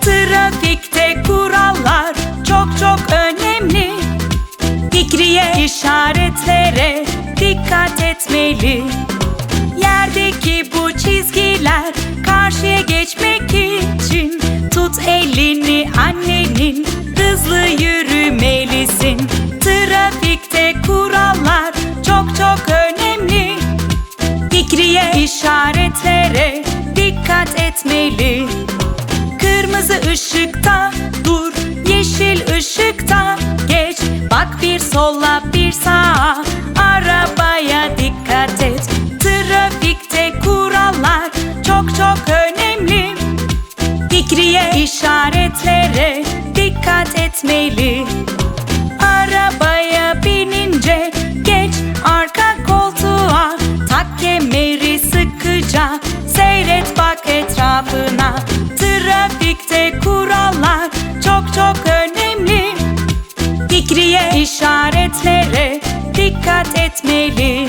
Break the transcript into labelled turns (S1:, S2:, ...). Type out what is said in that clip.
S1: Trafikte kurallar çok çok önemli. Fikriye işaretlere dikkat etmeli. Yerdeki bu çizgiler karşıya geçmek için tut elini annenin hızlı yürü. Fikriye işaretlere dikkat etmeli. Kırmızı ışıkta dur, yeşil ışıkta geç. Bak bir sola bir sağa, arabaya dikkat et. Trafikte kurallar çok çok önemli. Fikriye işaretlere dikkat etmeli sıkıca seyret bak etrafına. Trafikte kurallar çok çok önemli. Fikriye işaretlere dikkat etmeli